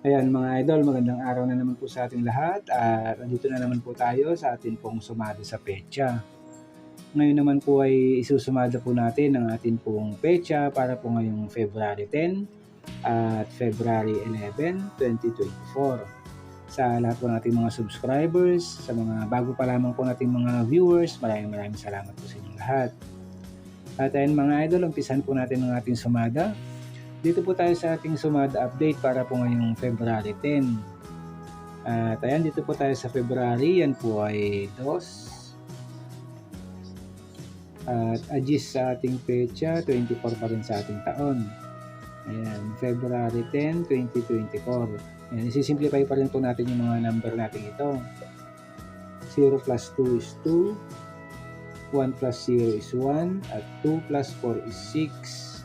Ayan mga idol, magandang araw na naman po sa ating lahat at nandito na naman po tayo sa ating pong sumada sa pecha. Ngayon naman po ay isusumada po natin ang ating pong pecha para po ngayong February 10 at February 11, 2024. Sa lahat po nating mga subscribers, sa mga bago pa lamang po nating mga viewers, maraming maraming salamat po sa inyong lahat. At ayun mga idol, umpisan po natin ang ating sumada. Dito po tayo sa ating sumada update para po ngayong February 10. At ayan, dito po tayo sa February. Yan po ay DOS. At adjust sa ating pecha, 24 pa rin sa ating taon. Ayan, February 10, 2024. Ayan, isisimplify pa rin po natin yung mga number natin ito. 0 plus 2 is 2. 1 plus 0 is 1. At 2 plus 4 is 6.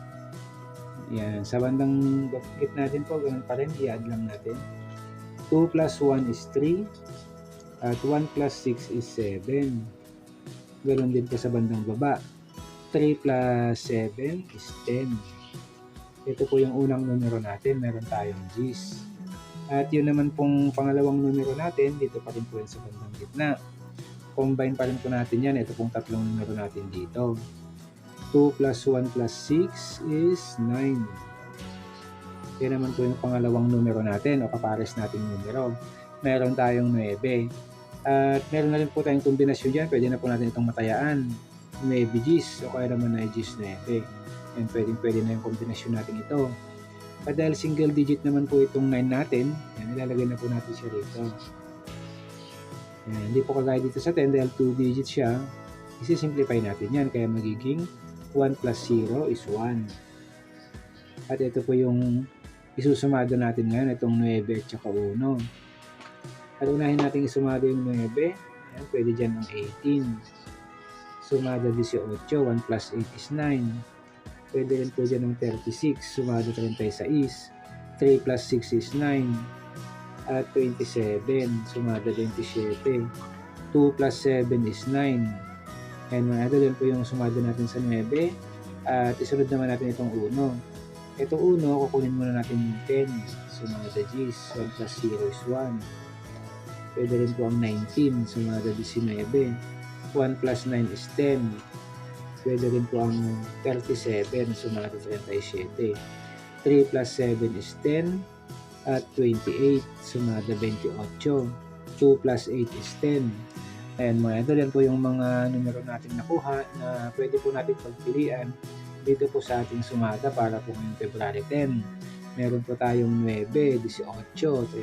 Yan. Sa bandang gitna natin po, ganun pa rin. I-add lang natin. 2 plus 1 is 3. At 1 plus 6 is 7. Ganun din po sa bandang baba. 3 plus 7 is 10. Ito po yung unang numero natin. Meron tayong G's. At yun naman pong pangalawang numero natin, dito pa rin po yun sa bandang gitna. Combine pa rin po natin yan. Ito pong tatlong numero natin dito. 2 plus 1 plus 6 is 9. Yan naman po yung pangalawang numero natin o kapares nating numero. Meron tayong 9. At meron na rin po tayong kombinasyon dyan. Pwede na po natin itong matayaan. 9 Gs o kaya naman 9 Gs 9. And pwede, pwede na yung kombinasyon natin ito. At dahil single digit naman po itong 9 natin, yan, ilalagay na po natin siya rito. Yan, hindi po kagaya dito sa 10 dahil 2 digits siya, isi-simplify natin yan. Kaya magiging 1 plus 0 is 1. At ito po yung isusumado natin ngayon, itong 9 at saka 1. At unahin natin isumado yung 9. Ayan, pwede dyan ang 18. Sumado 18, 1 plus 8 is 9. Pwede rin po dyan ng 36, sumado 36. 3 plus 6 is 9. At 27, sumado 27. 2 plus 7 is 9 And mga idol, yan po yung sumado natin sa 9. At isunod naman natin itong 1. Itong 1, kukunin muna natin yung 10. Sumada G's. 1 plus 0 is 1. Pwede rin po ang 19. Sumada 19. 1 plus 9 is 10. Pwede rin po ang 37. Sumada 37. 3 plus 7 is 10. At 28. Sumada 28. 2 plus 8 is 10 And mga idol, yan po yung mga numero natin nakuha na pwede po natin pagpilian dito po sa ating sumada para po ngayong February 10. Meron po tayong 9, 18,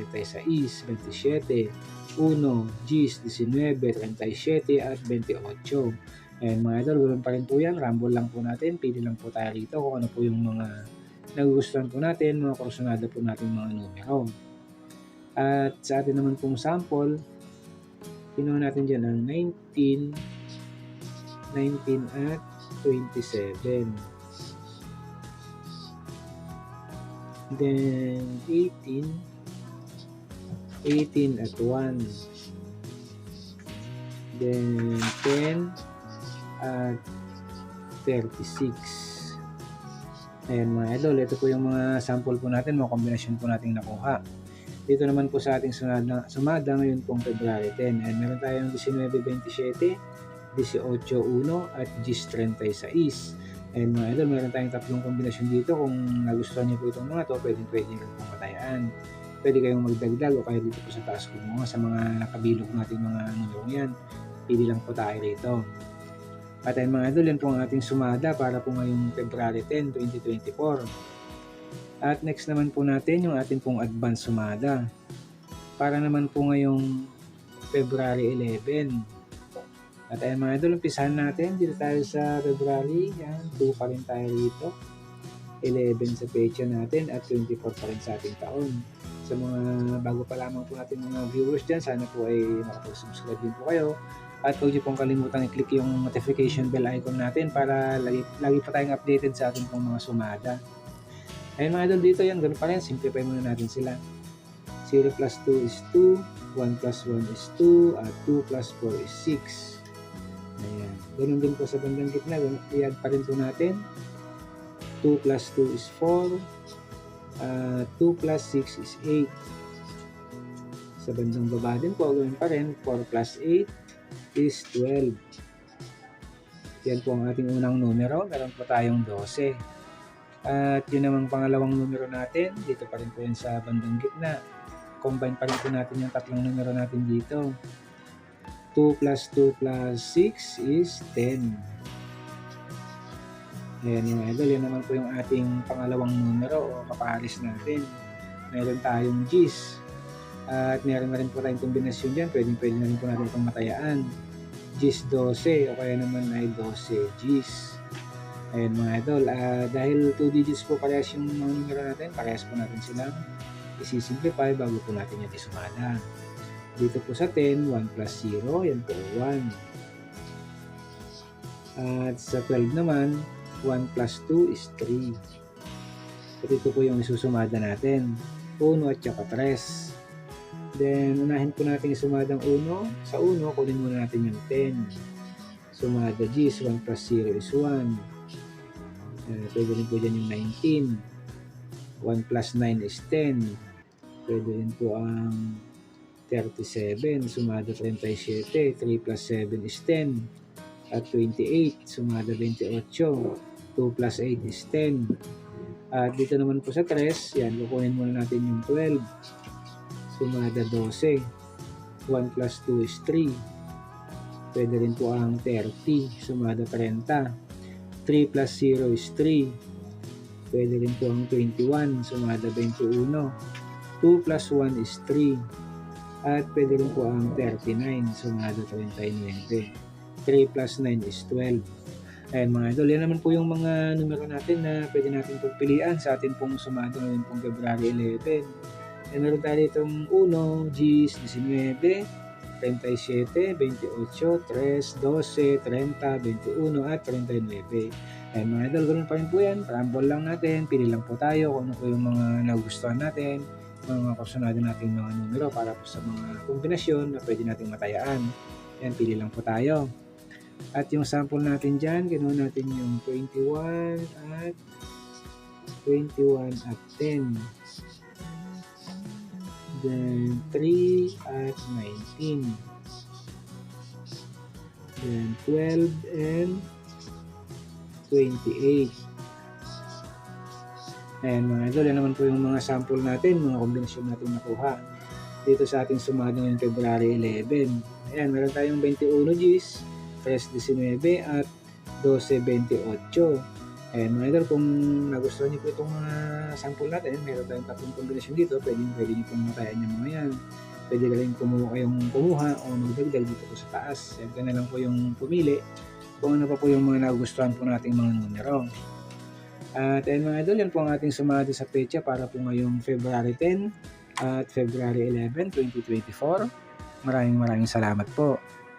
36, 27, 1, G's, 19, 37 at 28. And mga idol, ganoon pa rin po yan. Rumble lang po natin. Pili lang po tayo rito kung ano po yung mga nagugustuhan po natin, mga kursunada po natin mga numero. At sa atin naman pong sample, Kinuha natin dyan ang 19, 19 at 27. Then 18, 18 at 1. Then 10 at 36. Ayan mga idol, ito po yung mga sample po natin, mga kombinasyon po natin nakuha. Dito naman po sa ating sumada, sumada ngayon pong February 10. And meron tayong 19.27, 18.1 at 10.36. And mga idol, meron tayong tatlong kombinasyon dito. Kung nagustuhan niyo po itong mga to, pwede pwede nyo pong matayaan. Pwede kayong magdagdag o kaya dito po sa taas ko mga sa mga nakabilog natin mga numero yan. Pili lang po tayo rito. At ayun mga idol, yan po ang ating sumada para po ngayong February 10, 2024. At next naman po natin yung ating pong advance sumada. Para naman po ngayong February 11. At ayan mga idol, umpisahan natin. Dito tayo sa February. Yan, 2 pa rin tayo rito. 11 sa pecha natin at 24 pa rin sa ating taon. Sa mga bago pa lamang po natin mga viewers dyan, sana po ay makapag-subscribe din po kayo. At huwag niyo pong kalimutan i-click yung notification bell icon natin para lagi, lagi pa tayong updated sa ating pong mga sumada. Ayun mga idol dito yan, ganun pa rin. Simplify muna natin sila. 0 plus 2 is 2, 1 plus 1 is 2, at 2 plus 4 is 6. Ayan. Ganun din po sa bandang gitna. I-add pa rin po natin. 2 plus 2 is 4, Ah, 2 plus 6 is 8. Sa bandang baba din po, gawin pa rin, 4 plus 8 is 12. Yan po ang ating unang numero. Meron po tayong 12. At yun namang pangalawang numero natin. Dito pa rin po yan sa bandang gitna. Combine pa rin po natin yung tatlong numero natin dito. 2 plus 2 plus 6 is 10. Ayan yung idol. Yan naman po yung ating pangalawang numero o kapares natin. Meron tayong G's. At meron na rin po tayong kombinasyon dyan. Pwedeng pwede na rin po natin itong matayaan. G's 12 o kaya naman ay 12 G's. Ayan mga idol. ah, dahil 2 digits po parehas yung mga numero natin, parehas po natin silang isi-simplify bago po natin yan isumada. Dito po sa 10, 1 plus 0, yan po 1. At sa 12 naman, 1 plus 2 is 3. So dito po yung isusumada natin. 1 at saka 3. Then, unahin po natin isumadang 1. Sa 1, kunin muna natin yung 10. Sumada G is 1 plus 0 is 1. Uh, pwede rin po dyan yung 19. 1 plus 9 is 10. Pwede rin po ang 37. Sumada 37. 3 plus 7 is 10. At 28. Sumada 28. 2 plus 8 is 10. At dito naman po sa 3, yan, kukunin muna natin yung 12. Sumada 12. 1 plus 2 is 3. Pwede rin po ang 30. Sumada 30. 3 plus 0 is 3. Pwede rin po ang 21. Sumada 21. 2 plus 1 is 3. At pwede rin po ang 39. Sumada 39. 3 plus 9 is 12. Ayan mga idol, yan naman po yung mga numero natin na pwede natin pagpilian sa atin pong sumado ngayon pong February 11. Yan meron tayo itong 1, G's, 19, 37, 28, 3, 12, 30, 21, at 39. Ayan mga idol, ganun pa rin po yan. Parambol lang natin, pili lang po tayo kung ano po yung mga nagustuhan natin, mga kasunado nating mga numero para po sa mga kombinasyon na pwede nating matayaan. Yan, pili lang po tayo. At yung sample natin dyan, ganoon natin yung 21 at 21 at 10. Then 3 at 19. Then 12 and 28. Ayan mga idol, yan naman po yung mga sample natin, mga kombinasyon natin nakuha dito sa ating sumado ngayong February 11. Ayan, meron tayong 21 Gs, 3 19 at 12 28. And monitor kung nagustuhan niyo po itong mga sample natin, meron tayong tatlong combination dito, pwede, pwede niyo pong matayan yung mga yan. Pwede ka lang kumuha kayong kumuha o magdagdag dito po sa taas. Siyempre na lang po yung pumili kung ano pa po yung mga nagustuhan po nating mga numero. At ayun mga idol, yan po ang ating sumati sa pecha para po ngayong February 10 at February 11, 2024. Maraming maraming salamat po.